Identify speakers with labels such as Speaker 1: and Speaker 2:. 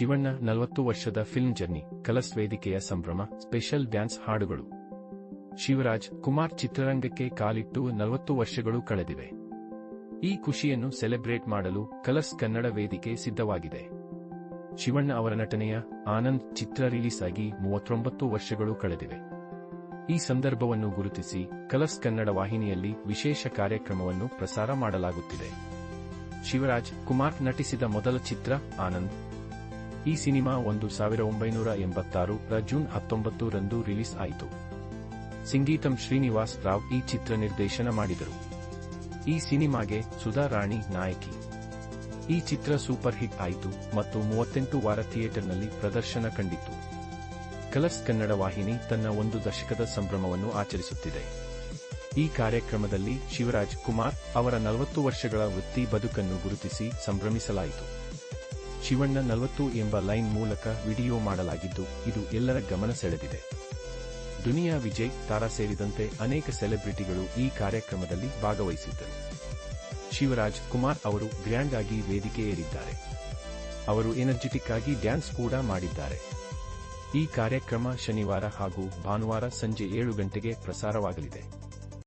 Speaker 1: ಶಿವಣ್ಣ ನಲವತ್ತು ವರ್ಷದ film journey, ಕಲಸ್ ವೇದಿಕೆಯ ಸಂಭ್ರಮ, ಸ್ಪೆಷಲ್ ಡ್ಯಾನ್ಸ್ ಹಾಡುಗಳು. ಶಿವರಾಜ್, ಕುಮಾರ್ ಚಿತ್ರರಂಗಕ್ಕೆ ಕಾಲಿಟ್ಟು ನಲವತ್ತು ವರ್ಷಗಳು ಕಳೆದಿವೆ. ಈ ಖುಷಿಯನ್ನು ಸೆಲೆಬ್ರೇಟ್ ಮಾಡಲು ಕಲಸ್ ಕನ್ನಡ ವೇದಿಕೆ ಸಿದ್ಧವಾಗಿದೆ. ಶಿವಣ್ಣ ಅವರ ನಟನೆಯ ಆನಂದ್ ಚಿತ್ರ ರಿಲೀಸ್ ಆಗಿ ಮೂವತ್ತೊಂಬತ್ತು ವರ್ಷಗಳು ಕಳೆದಿವೆ. ಈ ಸಂದರ್ಭವನ್ನು ಗುರುತಿಸಿ ಕಲಸ್ ಕನ್ನಡ ವಾಹಿನಿಯಲ್ಲಿ ವಿಶೇಷ ಕಾರ್ಯಕ್ರಮವನ್ನು ಪ್ರಸಾರ ಮಾಡಲಾಗುತ್ತಿದೆ. ಶಿವರಾಜ್, ಕುಮಾರ್ ನಟಿಸಿದ ಮೊದಲ ಚಿತ್ರ ಆನಂದ್. ಈ ಸಿನಿಮಾ ಒಂದು ಸಾವಿರ ಒಂಬೈನೂರ ಎಂಬತ್ತಾರು ರ ಜೂನ್ ಹತ್ತೊಂಬತ್ತು ರಂದು ರಿಲೀಸ್ ಆಯಿತು. ಸಿಂಗೀತಂ ಶ್ರೀನಿವಾಸ್ ರಾವ್ ಈ ಚಿತ್ರ ನಿರ್ದೇಶನ ಮಾಡಿದರು. ಈ ಸಿನಿಮಾಗೆ ಸುಧಾ ರಾಣಿ ನಾಯಕಿ. ಈ ಚಿತ್ರ ಸೂಪರ್ ಹಿಟ್ ಆಯಿತು ಮತ್ತು ಮೂವತ್ತೆಂಟು ವಾರ ಥಿಯೇಟರ್ನಲ್ಲಿ ಪ್ರದರ್ಶನ ಕಂಡಿತು. ಕಲರ್ಸ್ ಕನ್ನಡ ವಾಹಿನಿ ತನ್ನ ಒಂದು ದಶಕದ ಸಂಭ್ರಮವನ್ನು ಆಚರಿಸುತ್ತಿದೆ. ಈ ಕಾರ್ಯಕ್ರಮದಲ್ಲಿ ಶಿವರಾಜ್ ಕುಮಾರ್ ಅವರ ನಲವತ್ತು ವರ್ಷಗಳ ವೃತ್ತಿ ಬದುಕನ್ನು ಗುರುತಿಸಿ ಸಂಭ್ರಮಿಸಲಾಯಿತು. ಶಿವಣ್ಣ ನಲವತ್ತು ಎಂಬ ಲೈನ್ ಮೂಲಕ ವಿಡಿಯೋ ಮಾಡಲಾಗಿದ್ದು, ಇದು ಎಲ್ಲರ ಗಮನ ಸೆಳೆದಿದೆ. ದುನಿಯಾ ವಿಜಯ್, ತಾರಾ ಸೇರಿದಂತೆ ಅನೇಕ ಸೆಲೆಬ್ರಿಟಿಗಳು ಈ ಕಾರ್ಯಕ್ರಮದಲ್ಲಿ ಭಾಗವಹಿಸಿದ್ದರು. ಶಿವರಾಜ್ ಕುಮಾರ್ ಅವರು ಗ್ರ್ಯಾಂಡ್ ಆಗಿ ವೇದಿಕೆ ಏರಿದ್ದಾರೆ ಅವರು ಎನರ್ಜೆಟಿಕ್ ಆಗಿ ಡ್ಯಾನ್ಸ್ ಕೂಡ ಮಾಡಿದ್ದಾರೆ. ಈ ಕಾರ್ಯಕ್ರಮ ಶನಿವಾರ ಹಾಗೂ ಭಾನುವಾರ ಸಂಜೆ ಏಳು ಗಂಟೆಗೆ ಪ್ರಸಾರವಾಗಲಿದೆ.